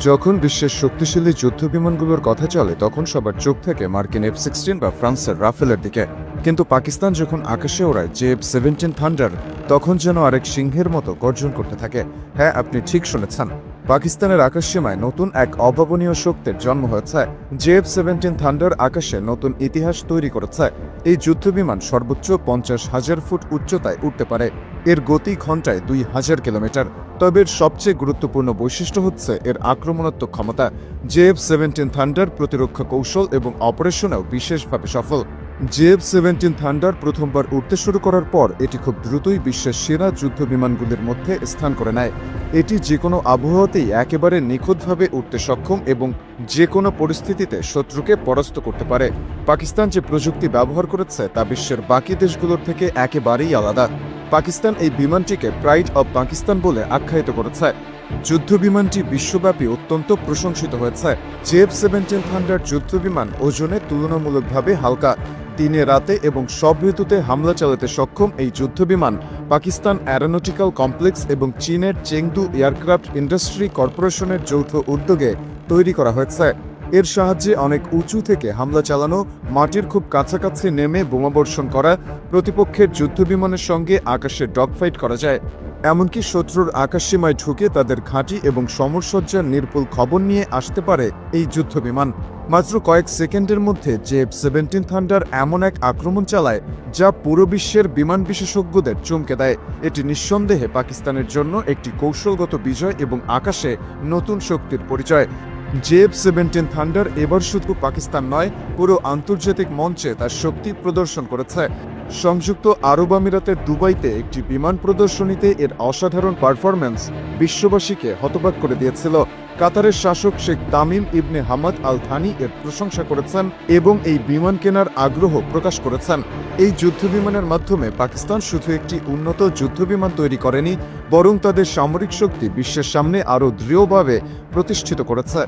যখন বিশ্বের শক্তিশালী যুদ্ধ বিমানগুলোর কথা চলে, তখন সবার চোখ থেকে মার্কিন এফ সিক্সটিন বা ফ্রান্সের রাফেলের দিকে। কিন্তু পাকিস্তান যখন আকাশে ওড়ায় যে এফ সেভেন্টিন থান্ডার, তখন যেন আরেক সিংহের মতো গর্জন করতে থাকে। হ্যাঁ আপনি ঠিক শুনেছেন। পাকিস্তানের আকাশসীমায় নতুন এক অভাবনীয় শক্তির জন্ম হয়েছে। জে এফ সেভেন্টিন থান্ডার আকাশে নতুন ইতিহাস তৈরি করেছে। এই যুদ্ধবিমান সর্বোচ্চ পঞ্চাশ হাজার ফুট উচ্চতায় উঠতে পারে। এর গতি ঘন্টায় দুই হাজার কিলোমিটার। তবে এর সবচেয়ে গুরুত্বপূর্ণ বৈশিষ্ট্য হচ্ছে এর আক্রমণাত্মক ক্ষমতা। জেএফ সেভেন্টিন থান্ডার প্রতিরক্ষা কৌশল এবং অপারেশনেও বিশেষভাবে সফল। জেএফ সেভেন্টিন থান্ডার প্রথমবার উঠতে শুরু করার পর এটি খুব দ্রুতই বিশ্বের সেরা যুদ্ধ বিমানগুলির মধ্যে স্থান করে নেয়। এটি যে কোনো আবহাওয়াতেই একেবারে নিখুঁতভাবে উঠতে সক্ষম এবং যে কোনো পরিস্থিতিতে শত্রুকে পরাস্ত করতে পারে। পাকিস্তান যে প্রযুক্তি ব্যবহার করেছে তা বিশ্বের বাকি দেশগুলোর থেকে একেবারেই আলাদা। পাকিস্তান এই বিমানটিকে প্রাইড অব পাকিস্তান বলে আখ্যায়িত করেছে। যুদ্ধ বিমানটি বিশ্বব্যাপী অত্যন্ত প্রশংসিত হয়েছে। জেএফ সেভেন্টিন থান্ডার যুদ্ধ বিমান ওজনে তুলনামূলকভাবে হালকা। দিনে রাতে এবং সব ঋতুতে হামলা চালাতে সক্ষম এই যুদ্ধ বিমান পাকিস্তান অ্যারোনটিক্যাল কমপ্লেক্স এবং চীনের চেংদু এয়ারক্রাফট ইন্ডাস্ট্রি কর্পোরেশনের যৌথ উদ্যোগে তৈরি করা হয়েছে। এর সাহায্যে অনেক উঁচু থেকে হামলা চালানো, মাটির খুব কাছাকাছি নেমে বোমাবর্ষণ করা, প্রতিপক্ষের যুদ্ধবিমানের সঙ্গে আকাশে ডগফাইট করা যায়। এমনকি শত্রুর আকাশসীমায় ঢুকে তাদের ঘাঁটি এবং সমরসজ্জার নির্ভুল খবর নিয়ে আসতে পারে এই যুদ্ধ বিমান মাত্র কয়েক সেকেন্ডের মধ্যে জেফ সেভেন্টিন থান্ডার এমন এক আক্রমণ চালায় যা পুরো বিশ্বের বিমান বিশেষজ্ঞদের চমকে দেয়। এটি নিঃসন্দেহে পাকিস্তানের জন্য একটি কৌশলগত বিজয় এবং আকাশে নতুন শক্তির পরিচয়। জেফ সেভেন্টিন থান্ডার এবার শুধু পাকিস্তান নয়, পুরো আন্তর্জাতিক মঞ্চে তার শক্তি প্রদর্শন করেছে। সংযুক্ত আরব আমিরাতের দুবাইতে একটি বিমান প্রদর্শনীতে এর অসাধারণ পারফরমেন্স বিশ্ববাসীকে হতবাক করে দিয়েছিল। কাতারের শাসক Sheikh Tamim ibn Hamad Al Thani এর প্রশংসা করেছেন এবং এই বিমান কেনার আগ্রহ প্রকাশ করেছেন। এই যুদ্ধবিমানের মাধ্যমে পাকিস্তান শুধু একটি উন্নত যুদ্ধবিমান তৈরি করেনি, বরং তাদের সামরিক শক্তি বিশ্বের সামনে আরও দৃঢ়ভাবে প্রতিষ্ঠিত করেছে।